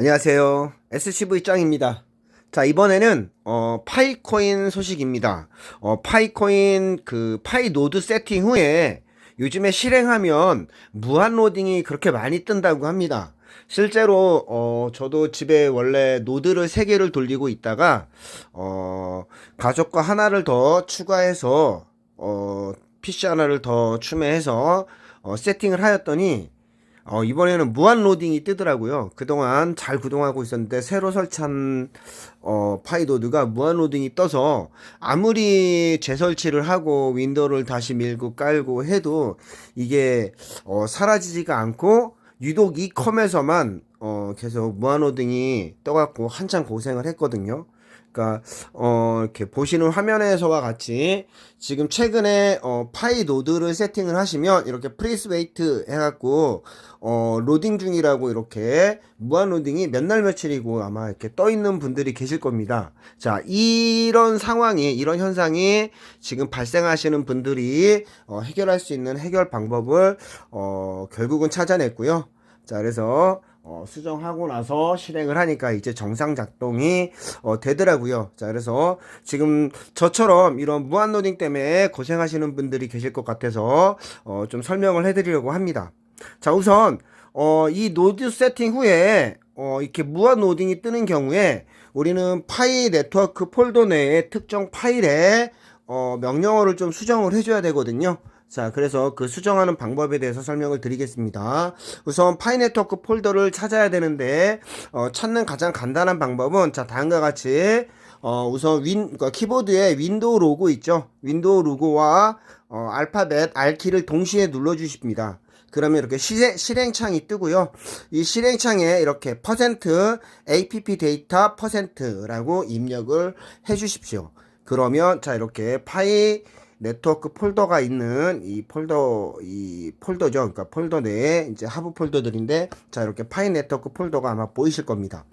안녕하세요. SCV 짱입니다. 자, 이번에는, 어, 파이코인 소식입니다. 어, 파이코인 그 파이 노드 세팅 후에 요즘에 실행하면 무한 로딩이 그렇게 많이 뜬다고 합니다. 실제로, 어, 저도 집에 원래 노드를 3개를 돌리고 있다가, 어, 가족과 하나를 더 추가해서, 어, PC 하나를 더 추매해서, 어, 세팅을 하였더니, 어, 이번에는 무한 로딩이 뜨더라고요. 그동안 잘 구동하고 있었는데 새로 설치한 어, 파이도드가 무한 로딩이 떠서 아무리 재설치를 하고 윈도우를 다시 밀고 깔고 해도 이게 어, 사라지지가 않고 유독 이 컴에서만 어, 계속 무한 로딩이 떠갖고 한참 고생을 했거든요. 그러니까 어 이렇게 보시는 화면에서와 같이 지금 최근에 어 파이 노드를 세팅을 하시면 이렇게 프리스 웨이트 해갖고 어 로딩 중이라고 이렇게 무한 로딩이 몇 날 며칠이고 아마 이렇게 떠 있는 분들이 계실 겁니다. 자 이런 상황이 이런 현상이 지금 발생하시는 분들이 어 해결할 수 있는 해결 방법을 어 결국은 찾아냈고요. 자 그래서 어, 수정하고 나서 실행을 하니까 이제 정상 작동이 어, 되더라고요. 자, 그래서 지금 저처럼 이런 무한 로딩 때문에 고생하시는 분들이 계실 것 같아서 어, 좀 설명을 해드리려고 합니다. 자, 우선 어, 이 노드 세팅 후에 어, 이렇게 무한 로딩이 뜨는 경우에 우리는 파일 네트워크 폴더 내에 특정 파일에 어, 명령어를 좀 수정을 해줘야 되거든요. 자, 그래서 그 수정하는 방법에 대해서 설명을 드리겠습니다. 우선 파이 네트워크 폴더를 찾아야 되는데, 어, 찾는 가장 간단한 방법은, 자, 다음과 같이, 어, 우선 윈, 그러니까 키보드에 윈도우 로고 있죠? 윈도우 로고와, 어, 알파벳, R키를 동시에 눌러 주십니다. 그러면 이렇게 실행, 실행창이 뜨고요. 이 실행창에 이렇게 퍼센트 app 데이터 퍼센트라고 입력을 해 주십시오. 그러면 자 이렇게 파이 네트워크 폴더가 있는 이 폴더 이 폴더죠. 그러니까 폴더 내에 이제 하부 폴더들인데 자 이렇게 파이 네트워크 폴더가 아마 보이실 겁니다.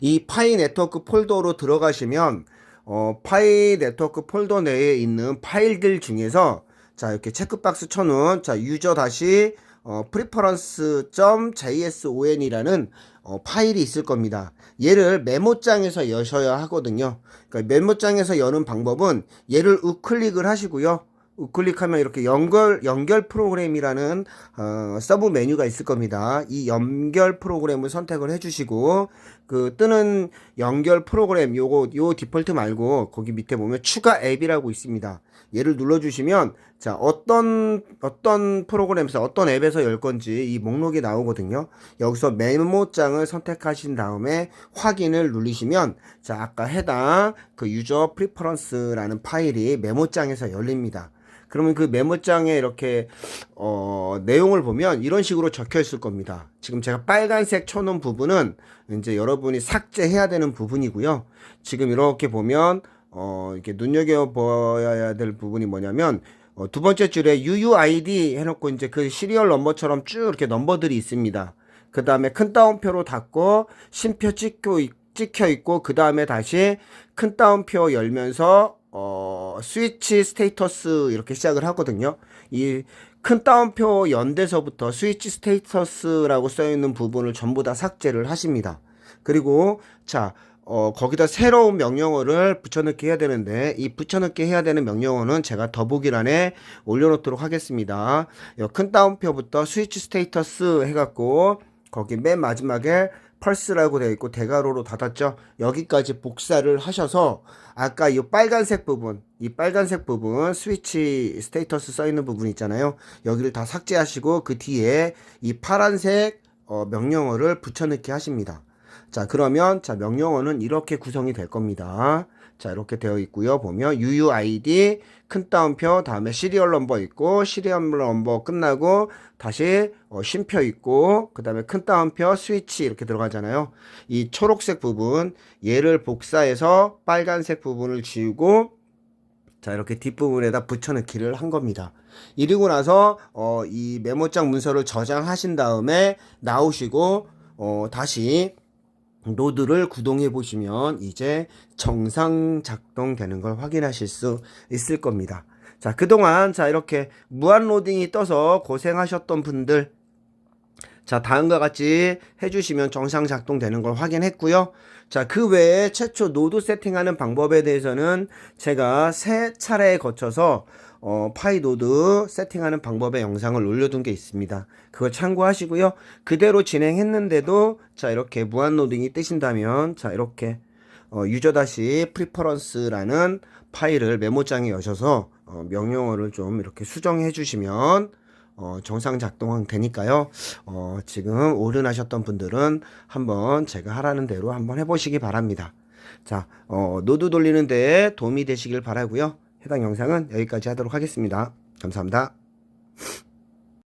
이 파이 네트워크 폴더로 들어가시면 어 파이 네트워크 폴더 내에 있는 파일들 중에서 자 이렇게 체크박스 쳐놓은 자 유저 다시 어, preference.json이라는 어, 파일이 있을 겁니다. 얘를 메모장에서 여셔야 하거든요. 그러니까 메모장에서 여는 방법은 얘를 우클릭을 하시고요. 우클릭하면 이렇게 연결 연결 프로그램이라는 어, 서브 메뉴가 있을 겁니다. 이 연결 프로그램을 선택을 해주시고 그 뜨는 연결 프로그램 요거 요 디폴트 말고 거기 밑에 보면 추가 앱이라고 있습니다. 얘를 눌러주시면 자 어떤 어떤 프로그램에서 어떤 앱에서 열 건지 이 목록이 나오거든요. 여기서 메모장을 선택하신 다음에 확인을 누르시면 자 아까 해당 그 유저 프리퍼런스라는 파일이 메모장에서 열립니다. 그러면 그 메모장에 이렇게 어, 내용을 보면 이런 식으로 적혀 있을 겁니다. 지금 제가 빨간색 쳐놓은 부분은 이제 여러분이 삭제해야 되는 부분이고요. 지금 이렇게 보면 어, 이렇게 눈여겨봐야 될 부분이 뭐냐면 어, 두 번째 줄에 UUID 해놓고 이제 그 시리얼 넘버처럼 쭉 이렇게 넘버들이 있습니다. 그 다음에 큰 따옴표로 닫고 심표 찍고 있, 찍혀 있고 그 다음에 다시 큰 따옴표 열면서 어, 스위치 스테이터스 이렇게 시작을 하거든요. 이 큰 따옴표 연대서부터 스위치 스테이터스라고 써 있는 부분을 전부 다 삭제를 하십니다. 그리고 자, 어, 거기다 새로운 명령어를 붙여넣기 해야 되는데 이 붙여넣기 해야 되는 명령어는 제가 더보기란에 올려놓도록 하겠습니다. 큰 따옴표부터 스위치 스테이터스 해갖고 거기 맨 마지막에 펄스라고 되어 있고 대괄호로 닫았죠. 여기까지 복사를 하셔서 아까 이 빨간색 부분, 이 빨간색 부분 스위치 스테이터스 써 있는 부분 있잖아요. 여기를 다 삭제하시고 그 뒤에 이 파란색 어, 명령어를 붙여넣기 하십니다. 자, 그러면 자, 명령어는 이렇게 구성이 될 겁니다. 자, 이렇게 되어 있고요. 보면 UUID 큰 따옴표 다음에 시리얼 넘버 있고 시리얼 넘버 끝나고 다시 어, 쉼표 있고 그다음에 큰 따옴표 스위치 이렇게 들어가잖아요. 이 초록색 부분 얘를 복사해서 빨간색 부분을 지우고 자 이렇게 뒷부분에다 붙여넣기를 한 겁니다. 이러고 나서 어, 이 메모장 문서를 저장하신 다음에 나오시고 어, 다시 노드를 구동해 보시면 이제 정상 작동되는 걸 확인하실 수 있을 겁니다. 자, 그동안 자, 이렇게 무한 로딩이 떠서 고생하셨던 분들 자, 다음과 같이 해주시면 정상 작동되는 걸 확인했고요. 자, 그 외에 최초 노드 세팅하는 방법에 대해서는 제가 세 차례에 거쳐서 어, 파이 노드 세팅하는 방법의 영상을 올려둔 게 있습니다. 그걸 참고하시고요. 그대로 진행했는데도 자, 이렇게 무한 로딩이 뜨신다면 자, 이렇게 어, 유저 다시 프리퍼런스라는 파일을 메모장에 여셔서 어, 명령어를 좀 이렇게 수정해 주시면 어, 정상 작동 되니까요. 어, 지금 오른하셨던 분들은 한번 제가 하라는 대로 한번 해보시기 바랍니다. 자, 어, 노드 돌리는 데 도움이 되시길 바라고요. 해당 영상은 여기까지 하도록 하겠습니다. 감사합니다.